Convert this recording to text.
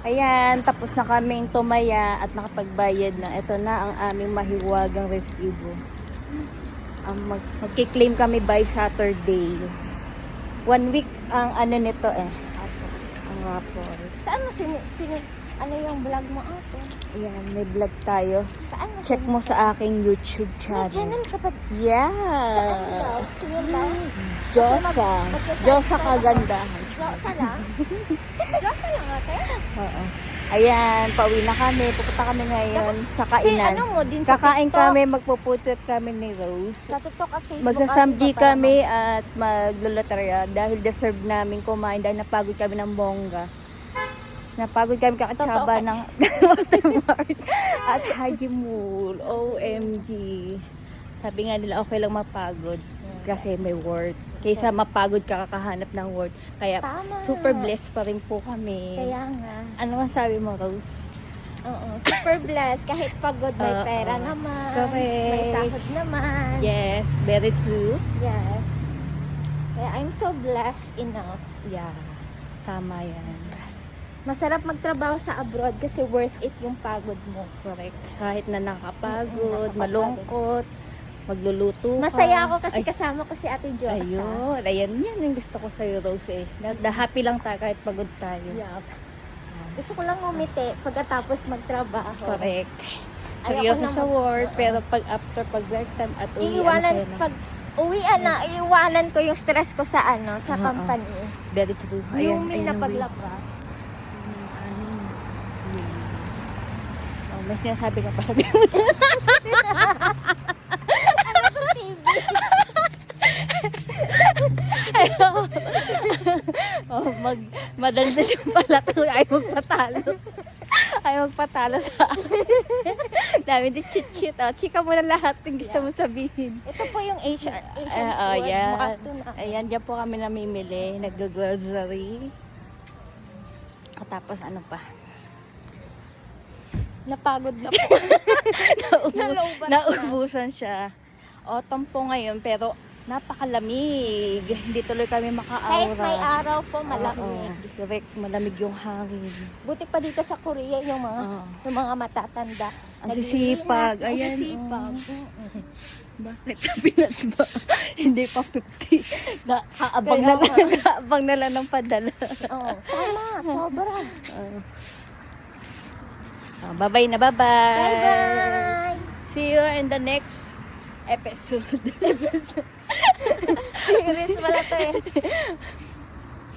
Ayan, tapos na kaming tumaya at nakapagbayad na. Ito na ang aming mahiwagang resibo. Ang mag magkiklaim kami by Saturday. One week ang ano nito eh. Ang rapor. Saan mo sini, sini, ano yung vlog mo ate? Ayan, may vlog tayo. Saan mo Check mo sa aking YouTube May channel. channel ka pa. Yeah. Saan Tingnan Mag- Josa kagandahan. Josa lang? Josa lang ate? Oo. Ayan, pauwi na kami. Pupunta kami ngayon sa kainan. ano mo din sa Kakain TikTok? kami, magpuputot kami ni Rose. Sa TikTok at Facebook. Magsasamji ano kami at magloloterya dahil deserve namin kumain dahil napagod kami ng bongga. Napagod kami kakatsaba Totoo. ng Watermark at Haji Mall. OMG. Sabi nga nila okay lang mapagod kasi may work. Kaysa mapagod ka kakahanap ng work. Kaya Tama. super blessed pa rin po kami. Kaya nga. Ano masabi mo, Rose? Oo, super blessed. Kahit pagod, may Oo. pera naman. Correct. May sahod naman. Yes, very true. Yes. Kaya I'm so blessed enough. Yeah, tama yan. Masarap magtrabaho sa abroad kasi worth it yung pagod mo. Correct. Kahit na Mm, nakakapagod, nakakapagod. malungkot, magluluto ka. Masaya ako kasi Ay, kasama ko si Ate Josa. Ayun, ayan yan yung gusto ko sa'yo, Rose eh. Na, na happy lang tayo kahit pagod tayo. Yup. Gusto ko lang umiti pagkatapos magtrabaho. Correct. Seryoso sa work, pero pag after pag work time at uwi, Iiwanan, ang saya na. pag uwian na, iiwanan ko yung stress ko sa ano, sa Oo. company. Very true. Yung may ayun, napaglabas. Hmm, ano? Hmm. Oh, may sinasabi ka pa sabi mo. ano to TV? Oh, mag madaldal yung pala ko ay magpatalo. Ay magpatalo sa akin. Dami din chit-chit. Oh. Chika mo na lahat yung gusto mo sabihin. Ito po yung Asian, Asian Ah, oh, food. yan. Ayan, dyan po kami namimili. Nag-grocery. At tapos ano pa? Napagod na po. Naubu- naubusan siya. Autumn po ngayon, pero napakalamig. Hindi tuloy kami makaaura. Kahit may araw po, malamig. Oo, correct, malamig yung hangin. Buti pa dito sa Korea yung mga Oo. yung mga matatanda. Ang sisipag. Ang Ayan. sisipag. oh. Mm-mm. Bakit Pinas ba? Hindi pa 50. Na, kaabang Kaya na lang, kaabang na lang ng padala. Oo. Tama, sobra. Oo. Ah, bye-bye na, bye-bye. Bye-bye! See you in the next episode. Series pala to eh.